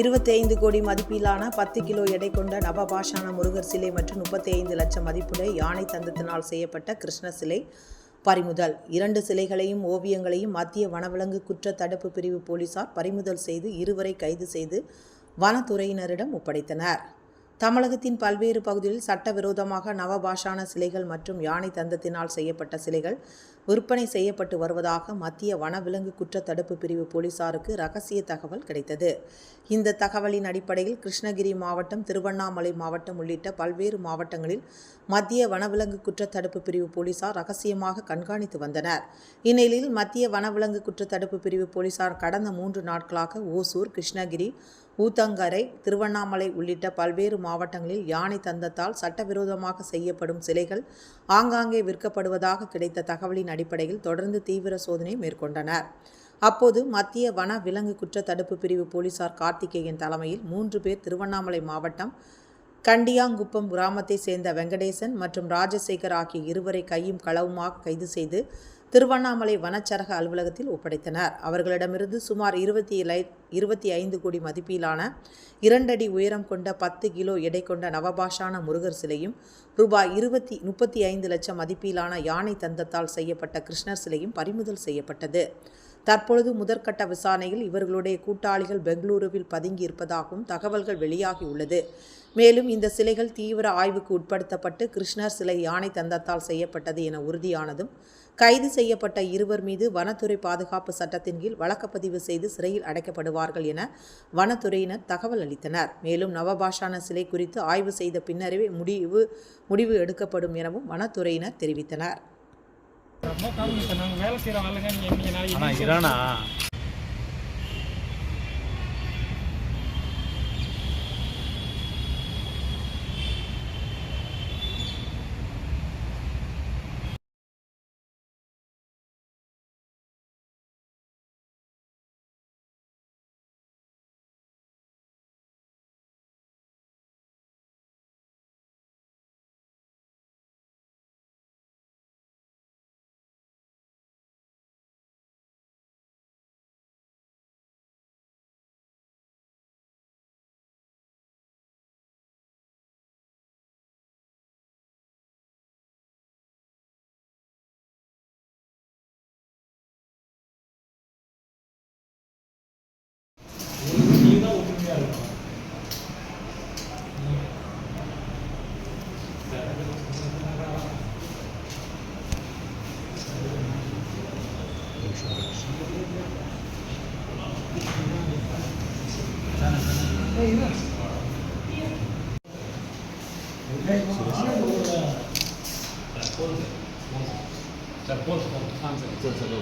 இருபத்தி ஐந்து கோடி மதிப்பிலான பத்து கிலோ எடை கொண்ட நவபாஷான முருகர் சிலை மற்றும் முப்பத்தி ஐந்து லட்சம் மதிப்புடைய யானை தந்தத்தினால் செய்யப்பட்ட கிருஷ்ண சிலை பறிமுதல். இரண்டு சிலைகளையும் ஓவியங்களையும் மத்திய வனவிலங்கு குற்ற தடுப்பு பிரிவு போலீசார் பறிமுதல் செய்து இருவரை கைது செய்து வனத்துறையினரிடம் ஒப்படைத்தனர். தமிழகத்தின் பல்வேறு பகுதிகளில் சட்டவிரோதமாக நவபாஷான சிலைகள் மற்றும் யானை தந்தத்தினால் செய்யப்பட்ட சிலைகள் விற்பனை செய்யப்பட்டு வருவதாக மத்திய வனவிலங்கு குற்றத்தடுப்பு பிரிவு போலீசாருக்கு ரகசிய தகவல் கிடைத்தது. இந்த தகவலின் அடிப்படையில் கிருஷ்ணகிரி மாவட்டம் திருவண்ணாமலை மாவட்டம் உள்ளிட்ட பல்வேறு மாவட்டங்களில் மத்திய வனவிலங்கு குற்ற தடுப்பு பிரிவு போலீசார் ரகசியமாக கண்காணித்து வந்தனர். இந்நிலையில் மத்திய வனவிலங்கு குற்ற தடுப்பு பிரிவு போலீசார் கடந்த மூன்று நாட்களாக ஓசூர் கிருஷ்ணகிரி ஊத்தங்கரை திருவண்ணாமலை உள்ளிட்ட பல்வேறு மாவட்டங்களில் யானை தந்தத்தால் சட்டவிரோதமாக செய்யப்படும் சிலைகள் ஆங்காங்கே விற்கப்படுவதாக கிடைத்த தகவலின் அடிப்படையில் தொடர்ந்து தீவிர சோதனை மேற்கொண்டனர். அப்போது மத்திய வன விலங்கு குற்ற தடுப்பு பிரிவு போலீசார் கார்த்திகேயன் தலைமையில் மூன்று பேர் திருவண்ணாமலை மாவட்டம் கண்டியாங்குப்பம் கிராமத்தை சேர்ந்த வெங்கடேசன் மற்றும் ராஜசேகர் ஆகிய இருவரை கையும் களவுமாக கைது செய்து திருவண்ணாமலை வனச்சரக அலுவலகத்தில் ஒப்படைத்தனர். அவர்களிடமிருந்து சுமார் இருபத்தி இருபத்தி ஐந்து கோடி மதிப்பிலான இரண்டடி உயரம் கொண்ட பத்து கிலோ எடை கொண்ட நவபாஷான முருகர் சிலையும் ரூபாய் இருபத்தி முப்பத்தி ஐந்து லட்சம் மதிப்பிலான யானை தந்தத்தால் செய்யப்பட்ட கிருஷ்ணர் சிலையும் பறிமுதல் செய்யப்பட்டது. தற்பொழுது முதற்கட்ட விசாரணையில் இவர்களுடைய கூட்டாளிகள் பெங்களூருவில் பதுங்கி இருப்பதாகவும் தகவல்கள் வெளியாகியுள்ளது. மேலும் இந்த சிலைகள் தீவிர ஆய்வுக்கு உட்படுத்தப்பட்டு கிருஷ்ணர் சிலை யானை தந்தத்தால் செய்யப்பட்டது என உறுதியானதும் கைது செய்யப்பட்ட இருவர் மீது வனத்துறை பாதுகாப்பு சட்டத்தின் கீழ் வழக்கப்பதிவு செய்து சிறையில் அடைக்கப்படுவார்கள் என வனத்துறையினர் தகவல் அளித்தனர். மேலும் நவபாஷான சிலை குறித்து ஆய்வு செய்த பின்னரே முடிவு முடிவு எடுக்கப்படும் எனவும் வனத்துறையினர் தெரிவித்தனர். ரொம்ப கம்மி சார் நாங்கள் வேலை செய்கிறோம் ஆளுங்க நீங்கள் நீங்கள் நாளைக்கு அண்ணா இரானா 谁的？在脖子，在脖子上，这这都。